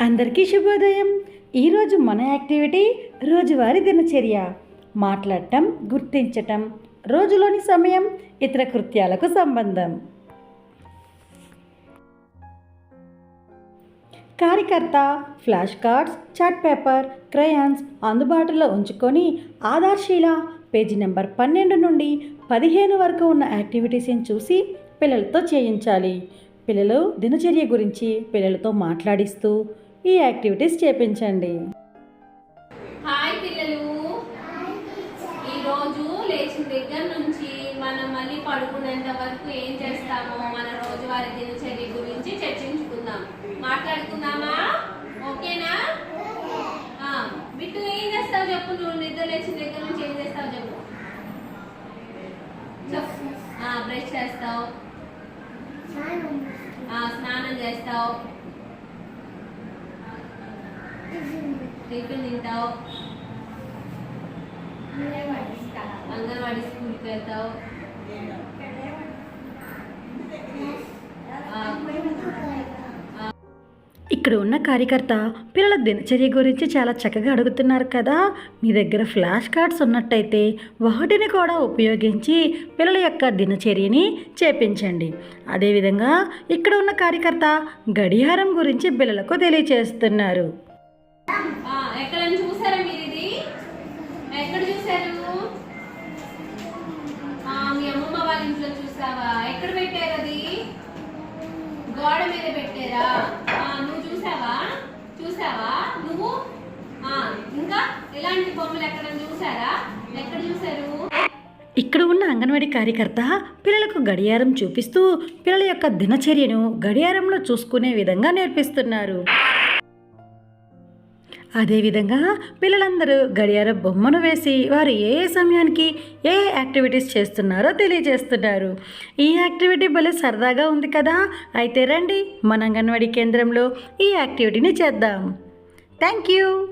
అందరికీ శుభోదయం. ఈరోజు మన యాక్టివిటీ రోజువారీ దినచర్య. మాట్లాడటం గుర్తించటం రోజులోని సమయం ఇతర కృత్యాలకు సంబంధం. కార్యకర్త flash cards chart paper crayons అందుబాటులో ఉంచుకొని ఆధార్శీల పేజీ నెంబర్ పన్నెండు నుండి పదిహేను వరకు ఉన్న యాక్టివిటీస్ని చూసి పిల్లలతో చేయించాలి. పిల్లలు దినచర్య గురించి పిల్లలతో మాట్లాడిస్తూ ఈ యాక్టివిటీస్ చేపించండి. హాయ్ పిల్లలు. ఈరోజు లేచిన దగ్గర నుంచి మనం మళ్ళీ పడుకునేంత వరకు ఏం చేస్తామో మన రోజువారీ దినచర్య గురించి చర్చించుకుందాం. మాట్లాడుకుందామా? ఓకేనా? ఆ, బిట్టు ఏం చేస్తావు చెప్పు నువ్వు నిద్ర లేచిన దగ్గర నుంచి ఏం చేస్తావు చెప్పు. బ్రష్ చేస్తావు. ఆ, స్నానం చేస్తావు. టిఫిన్ తింటావు? అంగన్వాడీ స్కూల్కి వెళ్తావు? ఇక్కడ ఉన్న కార్యకర్త పిల్లల దినచర్య గురించి చాలా చక్కగా అడుగుతున్నారు కదా. మీ దగ్గర ఫ్లాష్ కార్డ్స్ ఉన్నట్టయితే వాటిని కూడా ఉపయోగించి పిల్లల యొక్క దినచర్యని చేపించండి. అదేవిధంగా ఇక్కడ ఉన్న కార్యకర్త గడియారం గురించి పిల్లలకు తెలియచేస్తున్నారు. ఎక్కడైనా చూసారా మీరు ఇది? ఎక్కడ చూసారు? మీ అమ్మమ్మ వాళ్ళ ఇంట్లో చూసావా? ఎక్కడ పెట్టారు అది? గోడ మీద పెట్టారా? నువ్వు చూసావా? చూసావా? నువ్వు? ఇంకా ఇలాంటి బొమ్మలు ఎక్కడైనా చూసారా? ఎక్కడ చూసారు? ఇక్కడ ఉన్న అంగన్వాడీ కార్యకర్త పిల్లలకు గడియారం చూపిస్తూ పిల్లల యొక్క దినచర్యను గడియారంలో చూసుకునే విధంగా నేర్పిస్తున్నారు. అదేవిధంగా పిల్లలందరూ గడియార బొమ్మను వేసి వారు ఏ సమయానికి ఏ ఏ యాక్టివిటీస్ చేస్తున్నారో తెలియజేస్తున్నారు. ఈ యాక్టివిటీ భలే సరదాగా ఉంది కదా? అయితే రండి మన అంగన్వాడీ కేంద్రంలో ఈ యాక్టివిటీని చేద్దాం. Thank you.